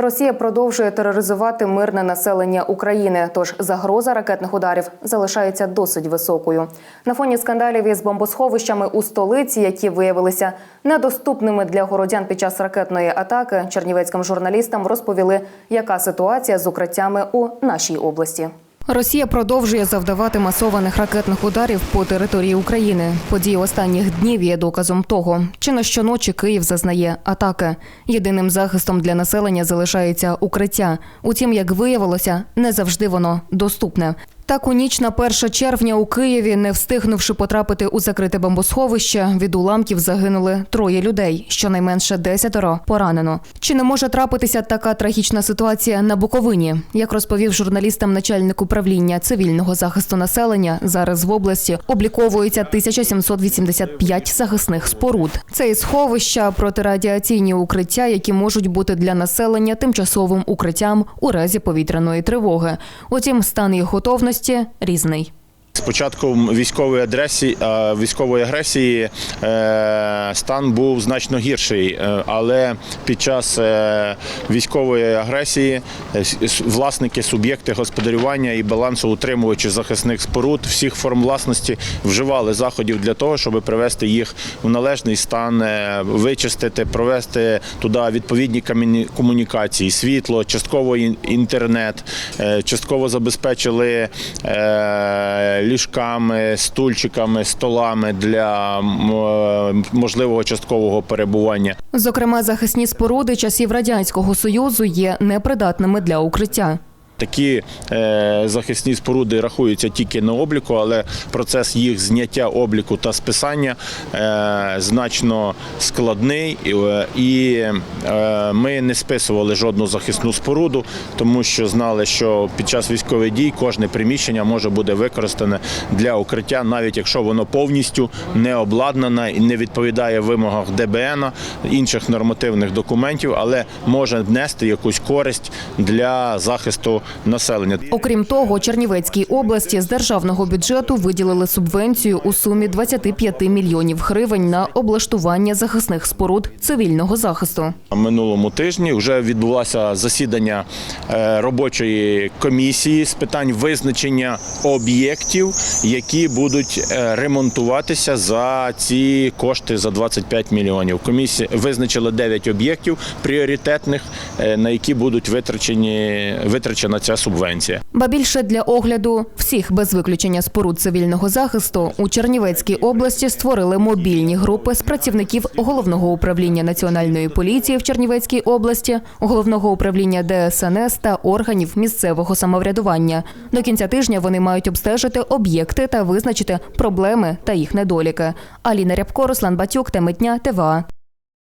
Росія продовжує тероризувати мирне населення України, тож загроза ракетних ударів залишається досить високою. На фоні скандалів із бомбосховищами у столиці, які виявилися недоступними для городян під час ракетної атаки, чернівецьким журналістам розповіли, яка ситуація з укриттями у нашій області. Росія продовжує завдавати масованих ракетних ударів по території України. Події останніх днів є доказом того, чи на щоночі Київ зазнає атаки. Єдиним захистом для населення залишається укриття. Утім, як виявилося, не завжди воно доступне. Так у ніч на 1 червня у Києві, не встигнувши потрапити у закрите бомбосховище, від уламків загинули троє людей, щонайменше десятеро поранено. Чи не може трапитися така трагічна ситуація на Буковині? Як розповів журналістам начальник управління цивільного захисту населення, зараз в області обліковується 1785 захисних споруд. Це і сховища, протирадіаційні укриття, які можуть бути для населення тимчасовим укриттям у разі повітряної тривоги. Утім, стан їх готовності різний. З початком військової агресії, е, військової агресії е, стан був значно гірший, Е, але під час е, військової агресії власники, суб'єкти господарювання і балансоутримувачі захисних споруд всіх форм власності вживали заходів для того, щоб привести їх в належний стан, вичистити, провести туди відповідні комунікації, світло, частково інтернет, частково забезпечили ліжками, стульчиками, столами для е, можливого часткового перебування. Зокрема, захисні споруди часів радянського союзу є непридатними для укриття. Такі е, захисні споруди рахуються тільки на обліку, але процес їх зняття обліку та списання е, значно складний, і, е, ми не списували жодну захисну споруду, тому що знали, що під час військових дій кожне приміщення може бути використане для укриття, навіть якщо воно повністю не обладнане і не відповідає вимогах ДБН, інших нормативних документів, але може внести якусь користь для захисту населення. Окрім того, Чернівецькій області з державного бюджету виділили субвенцію у сумі 25 мільйонів гривень на облаштування захисних споруд цивільного захисту. Минулому тижні вже відбулося засідання е, робочої комісії з питань визначення об'єктів, які будуть е, ремонтуватися за ці кошти за 25 мільйонів. Комісія визначила 9 об'єктів пріоритетних, е, на які будуть витрачені витрачена ця субвенція. Ба більше для огляду всіх без виключення споруд цивільного захисту у Чернівецькій області створили мобільні групи з працівників головного управління національної поліції в Чернівецькій області, головного управління ДСНС та органів місцевого самоврядування. До кінця тижня вони мають обстежити об'єкти та визначити проблеми та їх недоліки. Аліна Рябко, Руслан Батюк, Теми дня, ТВА.